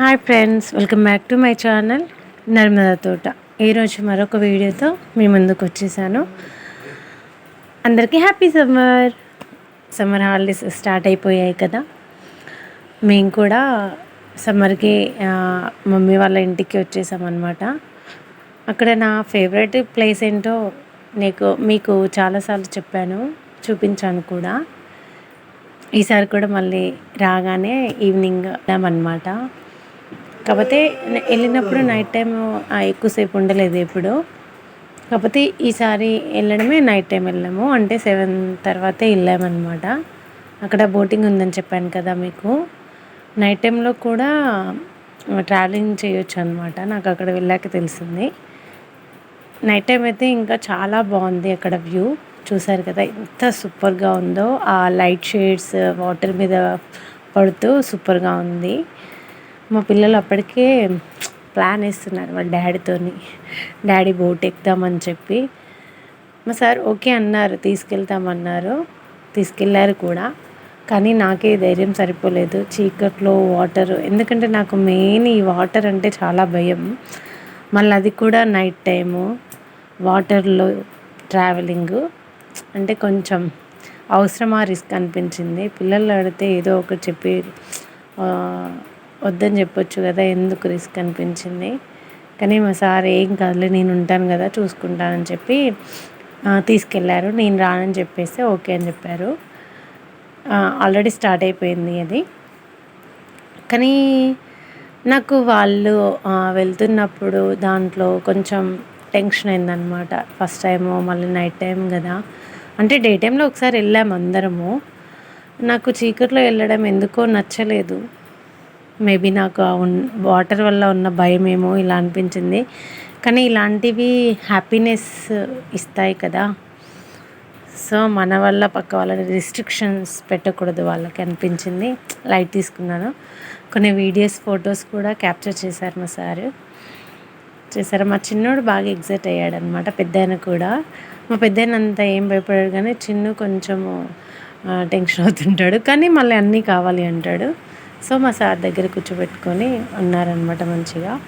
Hi friends welcome back to my channel Narmada Thota ఈరోజు మరొక వీడియోతో మీ ముందుకు వచ్చేసాను. అందరికీ happy summer summer holidays start అయిపోయాయి కదా. మేము కూడా సమ్మర్కి మమ్మీ వాళ్ళ ఇంటికి వచ్చేసామన్నమాట అక్కడ నా ఫేవరెట్ ప్లేస్ ఏంటో నీకు మీకు చాలాసార్లు చెప్పాను చూపించాను కూడా. ఈసారి కూడా మళ్ళీ రాగానే ఈవినింగ్ అనమాట కాకపోతే వెళ్ళినప్పుడు నైట్ టైం ఎక్కువసేపు ఉండలేదు ఎప్పుడు. కాకపోతే ఈసారి వెళ్ళడమే నైట్ టైం వెళ్ళాము. అంటే సెవెన్ తర్వాతే వెళ్ళామన్నమాట. అక్కడ బోటింగ్ ఉందని చెప్పాను కదా మీకు. నైట్ టైంలో కూడా ట్రావెలింగ్ చేయొచ్చు అనమాట నాకు అక్కడ వెళ్ళాక తెలిసింది. నైట్ టైం అయితే ఇంకా చాలా బాగుంది అక్కడ వ్యూ చూసారు కదా ఎంత సూపర్గా ఉందో. ఆ లైట్ షేడ్స్ వాటర్ మీద పడుతూ సూపర్గా ఉంది. మా పిల్లలు అప్పటికే ప్లాన్ వేస్తున్నారు వాళ్ళ డాడీతోని. డాడీ బోట్ ఎక్కుదామని చెప్పి. మా సార్ ఓకే అన్నారు. తీసుకెళ్తామన్నారు. తీసుకెళ్ళారు కూడా. కానీ నాకే ధైర్యం సరిపోలేదు. చీకట్లో వాటర్. ఎందుకంటే నాకు మెయిన్ ఈ వాటర్ అంటే చాలా భయం. మళ్ళీ అది కూడా నైట్ టైము వాటర్లో ట్రావెలింగ్. అంటే కొంచెం అవసరమా రిస్క్ అనిపించింది. పిల్లలు అడిగితే ఏదో ఒకటి చెప్పి వద్దని చెప్పొచ్చు కదా ఎందుకు రిస్క్ అనిపించింది? కానీ మా సార్ ఏం కాదులే నేను ఉంటాను కదా చూసుకుంటానని చెప్పి తీసుకెళ్ళారు నేను రానని చెప్పేస్తే ఓకే అని చెప్పారు. ఆల్రెడీ స్టార్ట్ అయిపోయింది అది. కానీ నాకు వాళ్ళు వెళ్తున్నప్పుడు దాంట్లో కొంచెం టెన్షన్ అయిందనమాట ఫస్ట్ టైము మళ్ళీ నైట్ టైం కదా. అంటే డే టైంలో ఒకసారి వెళ్ళాము అందరము. నాకు చీకట్లో వెళ్ళడం ఎందుకో నచ్చలేదు. మేబీ నాకు వాటర్ వల్ల ఉన్న భయం ఏమో ఇలా అనిపించింది. కానీ ఇలాంటివి హ్యాపీనెస్ ఇస్తాయి కదా. సో మన వల్ల పక్క వాళ్ళని రిస్ట్రిక్షన్స్ పెట్టకూడదు వాళ్ళకి అనిపించింది. లైట్ తీసుకున్నాను. కొన్ని వీడియోస్ ఫొటోస్ కూడా క్యాప్చర్ చేశారు మా సారు. చేశారు. మా చిన్నోడు బాగా ఎగ్జైట్ అయ్యాడు అనమాట కూడా. మా పెద్ద అంతా ఏం భయపడాడు కానీ చిన్న కొంచెము టెన్షన్ అవుతుంటాడు. కానీ మళ్ళీ అన్నీ కావాలి అంటాడు. సో మా సార్ దగ్గర కూర్చోబెట్టుకొని ఉన్నారనమాట మంచిగా.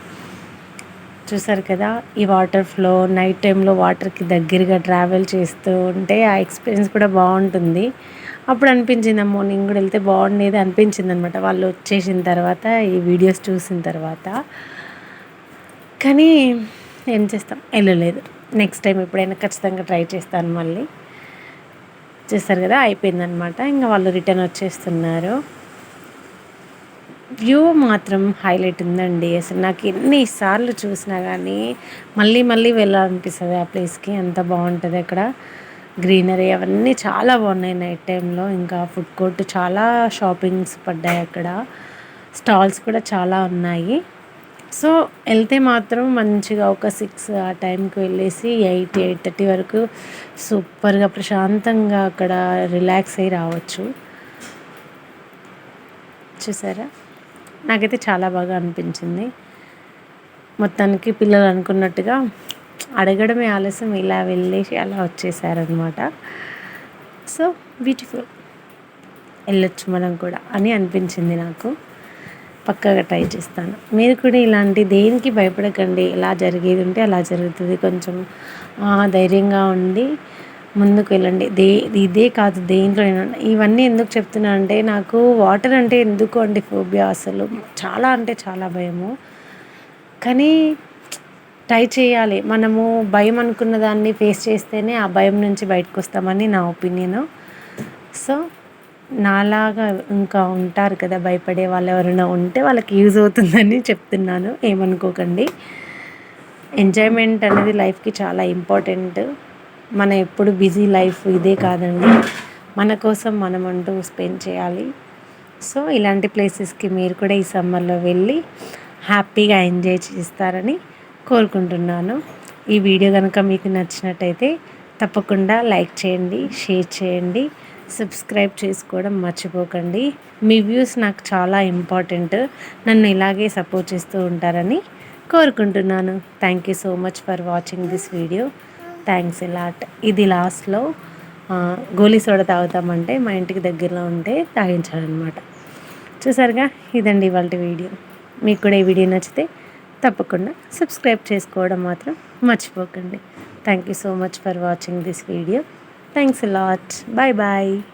చూసారు కదా ఈ వాటర్ ఫ్లో నైట్ టైంలో వాటర్కి దగ్గరగా ట్రావెల్ చేస్తూ ఉంటే ఆ ఎక్స్పీరియన్స్ కూడా బాగుంటుంది. అప్పుడు అనిపించింది అమ్మో నేను కూడా వెళ్తే బాగుండేది అనిపించింది అనమాట వాళ్ళు వచ్చేసిన తర్వాత ఈ వీడియోస్ చూసిన తర్వాత. కానీ ఏం చేస్తాం? వెళ్ళలేదు. నెక్స్ట్ టైం ఎప్పుడైనా ఖచ్చితంగా ట్రై చేస్తాను మళ్ళీ. చేస్తారు కదా అయిపోయిందనమాట ఇంకా వాళ్ళు రిటర్న్ వచ్చేస్తున్నారు. వ్యూ మాత్రం హైలైట్ ఉందండి. అసలు నాకు ఎన్నిసార్లు చూసినా కానీ మళ్ళీ మళ్ళీ వెళ్ళాలనిపిస్తుంది ఆ ప్లేస్కి అంత బాగుంటుంది అక్కడ. గ్రీనరీ అవన్నీ చాలా బాగున్నాయి నైట్ టైంలో ఇంకా ఫుడ్ కోర్ట్ చాలా షాపింగ్స్ పడ్డాయి అక్కడ. స్టాల్స్ కూడా చాలా ఉన్నాయి. సో వెళ్తే మాత్రం మంచిగా ఒక సిక్స్ ఆ టైంకి వెళ్ళేసి ఎయిట్ ఎయిట్ థర్టీ వరకు సూపర్గా ప్రశాంతంగా అక్కడ రిలాక్స్ అయ్యి రావచ్చు. చూసారా? నాకైతే చాలా బాగా అనిపించింది. మొత్తానికి పిల్లలు అనుకున్నట్టుగా అడగడమే ఆలస్యం ఇలా వెళ్ళేసి అలా వచ్చేసారనమాట సో బ్యూటిఫుల్ వెళ్ళొచ్చు మనం కూడా అని అనిపించింది నాకు. పక్కగా ట్రై చేస్తాను. మీరు కూడా ఇలాంటి దేనికి భయపడకండి. ఎలా జరిగేది ఉంటే అలా జరుగుతుంది. కొంచెం ధైర్యంగా ఉండి ముందుకు వెళ్ళండి దే ఇదే కాదు దేంట్లో ఇవన్నీ ఎందుకు చెప్తున్నా అంటే నాకు వాటర్ అంటే ఎందుకు అండి ఫోబియా అసలు. చాలా అంటే చాలా భయము. కానీ ట్రై చేయాలి. మనము భయం అనుకున్న దాన్ని ఫేస్ చేస్తేనే ఆ భయం నుంచి బయటకు వస్తామని నా ఒపీనియన్. సో నాలాగా ఇంకా ఉంటారు కదా భయపడే వాళ్ళు ఎవరైనా ఉంటే వాళ్ళకి యూజ్ అవుతుందని చెప్తున్నాను. ఏమనుకోకండి. ఎంజాయ్మెంట్ అనేది లైఫ్కి చాలా ఇంపార్టెంట్. మన ఎప్పుడు బిజీ లైఫ్ ఇదే కాదండి. మన కోసం మనం అంటూ స్పెండ్ చేయాలి. సో ఇలాంటి ప్లేసెస్కి మీరు కూడా ఈ సమ్మర్లో వెళ్ళి హ్యాపీగా ఎంజాయ్ చేస్తారని కోరుకుంటున్నాను. ఈ వీడియో కనుక మీకు నచ్చినట్టయితే తప్పకుండా లైక్ చేయండి షేర్ చేయండి సబ్స్క్రైబ్ చేసుకోవడం మర్చిపోకండి. మీ వ్యూస్ నాకు చాలా ఇంపార్టెంట్. నన్ను ఇలాగే సపోర్ట్ చేస్తూ ఉంటారని కోరుకుంటున్నాను. Thank you so much for watching this video. Thanks a lot ఇది లాస్ట్లో గోలీ సోడా తాగుతామంటే మా ఇంటికి దగ్గరలో ఉంటే తాగించాలన్నమాట చూసారుగా? ఇదండి ఇవాళ వీడియో. మీకు కూడా ఈ వీడియో నచ్చితే తప్పకుండా సబ్స్క్రైబ్ చేసుకోవడం మాత్రం మర్చిపోకండి. Thank you so much for watching this video thanks lot bye bye